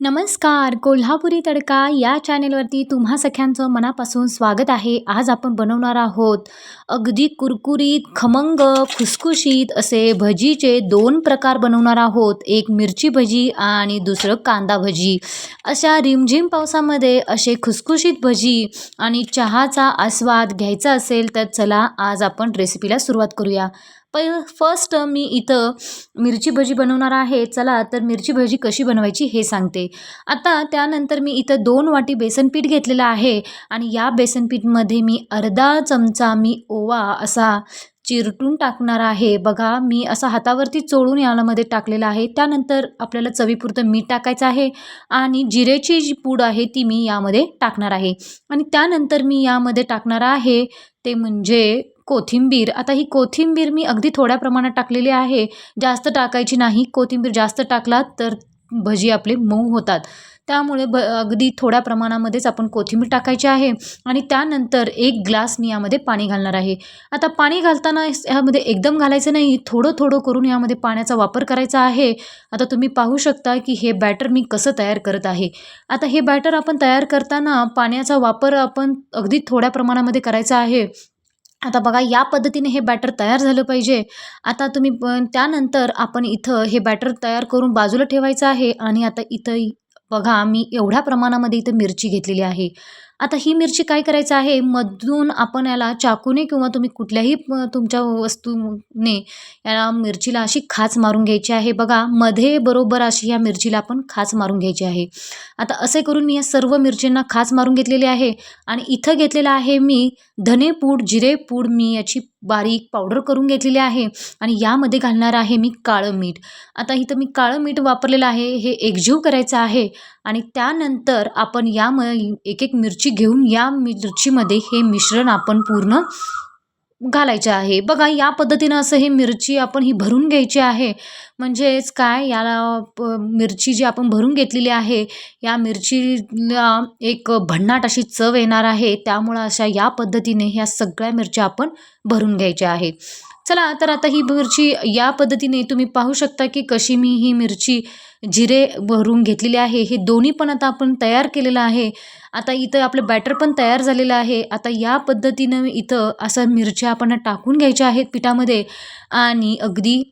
नमस्कार कोल्हापुरी तडका या चॅनेलवरती तुम्हा सख्यांचं मनापासून स्वागत आहे. आज आपण बनवणार आहोत अगदी कुरकुरीत खमंग खुसखुशीत असे भजीचे दोन प्रकार बनवणार आहोत. एक मिरची भजी आणि दुसरं कांदा भजी. अशा रिमझिम पावसामध्ये असे खुसखुशीत भजी आणि चहाचा आस्वाद घ्यायचा असेल तर चला आज आपण रेसिपीला सुरुवात करूया. पै फर्स्ट मी इथं मिरची भजी बनवणार आहे. चला तर मिरची भजी कशी बनवायची हे सांगते. आता त्यानंतर मी इथं दोन वाटी बेसन पीठ घेतलेलं आहे. आणि या बेसन पीठमध्ये मी अर्धा चमचा मी ओवा असा चिरटून टाकणार आहे. बघा मी असा हातावरती चोळून यामध्ये टाकलेला आहे. त्यानंतर आपल्याला चवीपुरतं मीठ टाकायचं आहे आणि जिरेची जी पूड आहे ती मी यामध्ये टाकणार आहे. आणि त्यानंतर मी यामध्ये टाकणार आहे ते म्हणजे कोथिंबीर. आता ही कोथिंबीर मी अगदी थोड्या प्रमाणात टाकलेली आहे. जास्त टाकायची नाही. कोथिंबीर जास्त टाकलात तर भजी आपले मऊ होतात. त्यामुळे ब अगदी थोड्या प्रमाणामध्येच आपण कोथिंबीर टाकायची आहे आणि त्यानंतर एक ग्लास मी यामध्ये पाणी घालणार आहे. आता पाणी घालताना ह्यामध्ये एकदम घालायचं नाही थोडं थोडं करून यामध्ये पाण्याचा वापर करायचा आहे. आता तुम्ही पाहू शकता की हे बॅटर मी कसं तयार करत आहे. आता हे बॅटर आपण तयार करताना पाण्याचा वापर आपण अगदी थोड्या प्रमाणामध्ये करायचा आहे. आता बघा या पद्धतीने हे बॅटर तयार झालं पाहिजे. आता तुम्ही त्यानंतर आपण इथं हे बॅटर तयार करून बाजूला ठेवायचं आहे आणि आता इथं बघा मी एवढ्या प्रमाणामध्ये इथं मिरची घेतलेली आहे. आता ही मिरची काय करायचं आहे? मधून आपण याला चाकूने किंवा तुम्ही कुठल्याही तुमच्या वस्तूने याला मिरचीला अशी खाच मारून घ्यायची आहे. बघा मध्ये बरोबर अशी या मिरचीला आपण खाच मारून घ्यायची आहे. आता असे करून मी या सर्व मिरचींना खाच मारून घेतलेली आहे आणि इथं घेतलेलं आहे मी धनेपूड जिरेपूड मी याची बारीक पावडर करून घेतलेली आहे आणि यामध्ये घालणार आहे मी काळं मीठ. आता इथं मी काळं मीठ वापरलेलं आहे हे एकजीव करायचं आहे आणि त्यानंतर आपण या म एक एक मिरची मिरची घेऊन या मिरचीमध्ये हे मिश्रण आपण पूर्ण घालायचे आहे. बघा या पद्धतीनं असं हे मिरची आपण ही भरून घ्यायची आहे. म्हणजेच काय याला मिरची जी आपण भरून घेतलेली आहे या मिरचीला एक भन्नाट अशी चव येणार आहे. त्यामुळं अशा या पद्धतीने ह्या सगळ्या मिरच्या आपण भरून घ्यायच्या आहेत चला तर आता ही मिरची या पद्धतीने तुम्ही पाहू शकता की कशी मी ही मिरची जिरे भरून घेतलेले आहे. हे दोन्ही पण आता आपण तयार केलेलं आहे. आता इथं आपलं बॅटर पण तयार झालेलं आहे. आता या पद्धतीनं इथं असं मिरच्या आपण टाकून घ्यायच्या आहेत पिठामध्ये आणि अगदी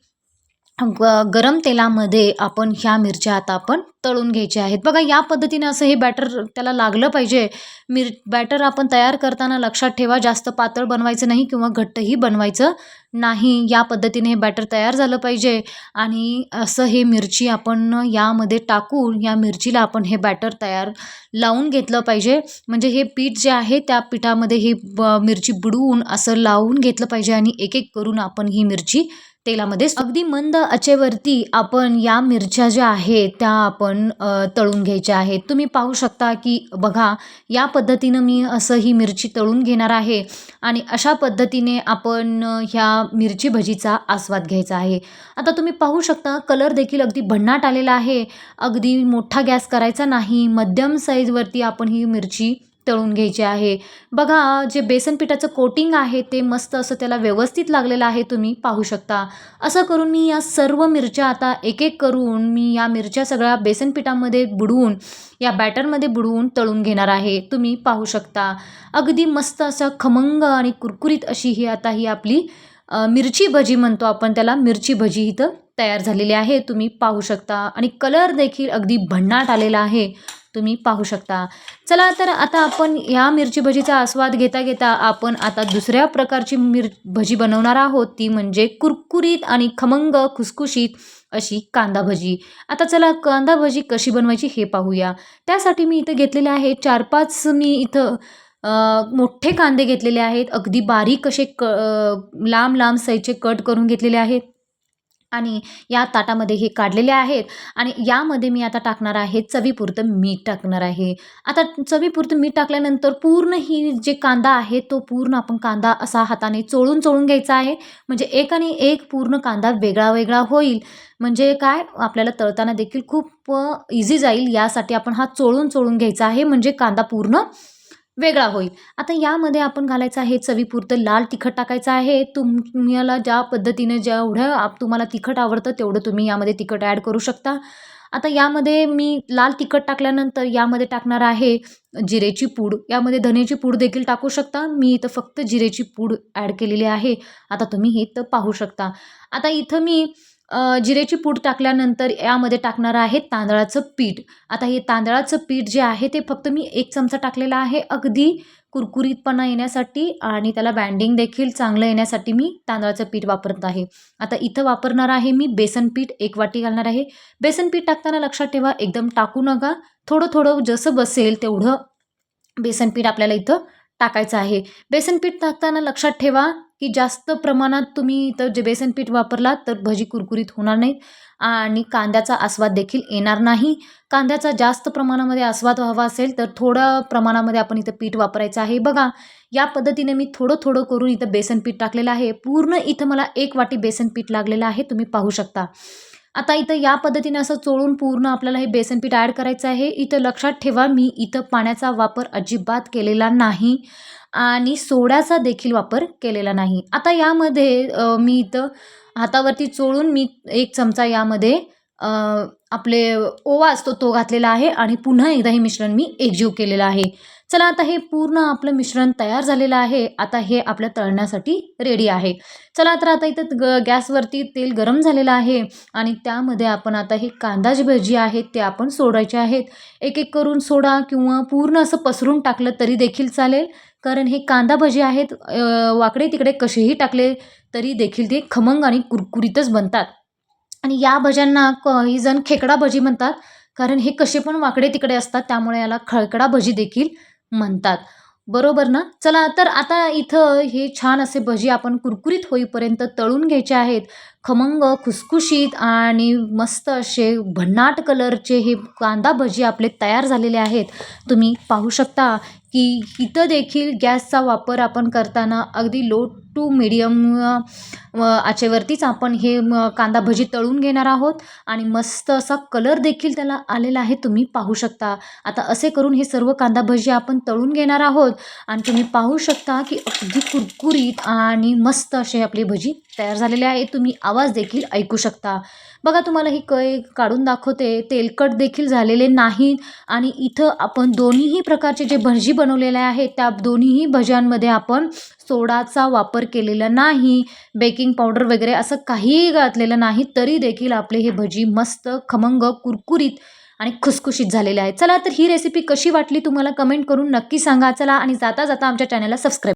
ग गरम तेलामध्ये आपण ह्या मिरच्या आता आपण तळून घ्यायचे आहेत. बघा या पद्धतीने असं हे बॅटर त्याला लागलं पाहिजे. मिर बॅटर आपण तयार करताना लक्षात ठेवा जास्त पातळ बनवायचं नाही किंवा घट्टही बनवायचं नाही. या पद्धतीने हे बॅटर तयार झालं पाहिजे. आणि असं हे मिरची आपण यामध्ये टाकून या मिरचीला आपण हे बॅटर तयार लावून घेतलं पाहिजे. म्हणजे हे पीठ जे आहे त्या पिठामध्ये हे ब मिरची बुडवून असं लावून घेतलं पाहिजे आणि एक एक करून आपण ही मिरची तेलामध्ये अगदी मंद आचेवरती आपण या मिरच्या ज्या आहेत त्या आपण तळून घ्यायच्या आहेत. तुम्ही पाहू शकता की बघा या पद्धतीनं मी असं ही मिरची तळून घेणार आहे आणि अशा पद्धतीने आपण ह्या मिरची भजीचा आस्वाद घ्यायचा आहे. आता तुम्ही पाहू शकता कलर देखील अगदी भन्नाट आलेला आहे. अगदी मोठा गॅस करायचा नाही. मध्यम साईजवरती आपण ही मिरची तळून घ्यायचे आहे. बघा जे बेसन पिठाचं कोटिंग आहे ते मस्त असं त्याला व्यवस्थित लागलेलं आहे तुम्ही पाहू शकता. असं करून मी या सर्व मिरच्या आता एक एक करून मी या मिरच्या सगळ्या बेसन पिठामध्ये बुडवून या बॅटरमध्ये बुडवून तळून घेणार आहे. तुम्ही पाहू शकता. अगदी मस्त असं खमंग आणि कुरकुरीत अशी ही आता ही आपली मिरची भजी म्हणतो आपण त्याला. मिरची भजी इथं तयार झालेली आहे तुम्ही पाहू शकता. आणि कलर देखील अगदी भन्नाट आलेला आहे. तुम्ही पाहू शकता. चला तर आता आपण या मिरची भजीचा आस्वाद घेता घेता आपण आता दुसऱ्या प्रकारची मिर भजी बनवणार आहोत. ती म्हणजे कुरकुरीत आणि खमंग खुसखुशीत अशी कांदा भजी. आता चला कांदा भजी कशी बनवायची हे पाहूया. त्यासाठी मी इथं घेतलेले आहे चार पाच मी इथं मोठे कांदे घेतलेले आहेत. अगदी बारीक असे क लांब लांब साईजचे कट करून घेतलेले आहेत. आणि या ताटामध्ये हे काढलेले आहेत. आणि यामध्ये मी आता टाकणार आहे चवीपुरतं मीठ टाकणार आहे. आता चवीपुरतं मीठ टाकल्यानंतर पूर्ण ही जे कांदा आहे तो पूर्ण आपण कांदा असा हाताने चोळून चोळून घ्यायचा आहे. म्हणजे एक आणि एक पूर्ण कांदा वेगळा वेगळा होईल. म्हणजे काय? आपल्याला तळताना देखील खूप इझी जाईल. यासाठी आपण हा चोळून चोळून घ्यायचा आहे. म्हणजे कांदा पूर्ण वेगळा होईल. आता यामध्ये आपण घालायचं आहे चवीपुरतं लाल तिखट टाकायचं आहे. तुम्हाला ज्या पद्धतीने जेवढं आप तुम्हाला तिखट आवडतं तेवढं तुम्ही यामध्ये तिखट ॲड करू शकता. आता यामध्ये मी लाल तिखट टाकल्यानंतर यामध्ये टाकणार आहे जिरेची पूड. यामध्ये धनेची पूड देखील टाकू शकता. मी इथं फक्त जिरेची पूड ॲड केलेली आहे. आता तुम्ही हे इथं पाहू शकता. आता इथं मी जिऱ्याची जिरेची पूड टाकल्यानंतर यामध्ये टाकणार आहे तांदळाचं पीठ. आता हे तांदळाचं पीठ जे आहे ते फक्त मी एक चमचा टाकलेला आहे. अगदी कुरकुरीतपणा येण्यासाठी आणि त्याला बँडिंग देखील चांगलं येण्यासाठी मी तांदळाचं पीठ वापरत आहे. आता इथं वापरणार आहे मी बेसन पीठ एक वाटी घालणार आहे. बेसन पीठ टाकताना लक्षात ठेवा एकदम टाकू नका. थोडं थोडं जसं बसेल तेवढं बेसन पीठ आपल्याला इथं टाकायचं आहे. बेसन पीठ टाकताना लक्षात ठेवा की जास्त प्रमाणात तुम्ही इथं जे बेसन पीठ वापरलात तर भजी कुरकुरीत होणार नाहीत आणि कांद्याचा आस्वाद देखील येणार नाही. कांद्याचा जास्त प्रमाणामध्ये आस्वाद हवा असेल तर थोडं प्रमाणामध्ये आपण इथं पीठ वापरायचं आहे. बघा या पद्धतीने मी थोडं थोडं करून इथं बेसन पीठ टाकलेलं आहे. पूर्ण इथं मला एक वाटी बेसन पीठ लागलेलं आहे तुम्ही पाहू शकता. आता इथं या पद्धतीने असं चोळून पूर्ण आपल्याला हे बेसन पीठ ॲड करायचं आहे. इथं लक्षात ठेवा मी इथं पाण्याचा वापर अजिबात केलेला नाही आणि सोड्याचा देखील वापर केलेला नाही. आता यामध्ये मी इथं हातावरती चोळून मी एक चमचा यामध्ये आपले ओवा असतो तो घातलेला आहे आणि पुन्हा एकदा हे मिश्रण मी एकजीव केलेलं आहे. चला आता हे पूर्ण आपलं मिश्रण तयार झालेलं आहे. आता हे आपल्या तळण्यासाठी रेडी आहे. चला तर आता इथं ग गॅसवरती तेल गरम झालेलं आहे आणि त्यामध्ये आपण आता हे कांदा जी भजी आहेत ते आपण सोडायचे आहेत. एक एक करून सोडा किंवा पूर्ण असं पसरून टाकलं तरी देखील चालेल. कारण हे कांदा भजी आहेत वाकडे तिकडे कसेही टाकले तरी देखील ते खमंग आणि कुरकुरीतच बनतात. आणि या भज्यांना काही जण खेकडा भजी म्हणतात. कारण हे कसे पण वाकडे तिकडे असतात त्यामुळे याला खळकडा भजी देखील म्हणतात. बरोबर ना? चला तर आता इथं हे छान असे भजी आपण कुरकुरीत होईपर्यंत तळून घ्यायचे आहेत. खमंग खुसखुशीत आणि मस्त असे भन्नाट कलरचे हे कांदा भजी आपले तयार झालेले आहेत. तुम्ही पाहू शकता की इथं देखील गॅसचा वापर आपण करताना अगदी लो टू मिडियम आचेवरतीच आपण हे म कांदा भजी तळून घेणार आहोत आणि मस्त असा कलर देखील त्याला आलेला आहे तुम्ही पाहू शकता. आता असे करून हे सर्व कांदा भजी आपण तळून घेणार आहोत आणि तुम्ही पाहू शकता की अगदी कुरकुरीत आणि मस्त असे आपली भजी तयार झालेले आहे. तुम्ही आवाज देखील ऐकू शकता. बघा तुम्हाला ही कय काढून दाखवते. तेलकट देखील झालेले नाही आणि इथं आपण दोन्हीही प्रकारचे जे भजी बनवलेले आहेत त्या दोन्हीही भज्यांमध्ये आपण सोडाचा वापर केलेला नाही. बेकिंग पावडर वगैरे असं काहीही घातलेलं नाही तरी देखील आपले हे भजी मस्त खमंग कुरकुरीत आणि खुसखुशीत झालेले आहेत. चला तर ही रेसिपी कशी वाटली तुम्हाला कमेंट करून नक्की सांगा. चला आणि जाता जाता आमच्या चॅनलला सबस्क्राईब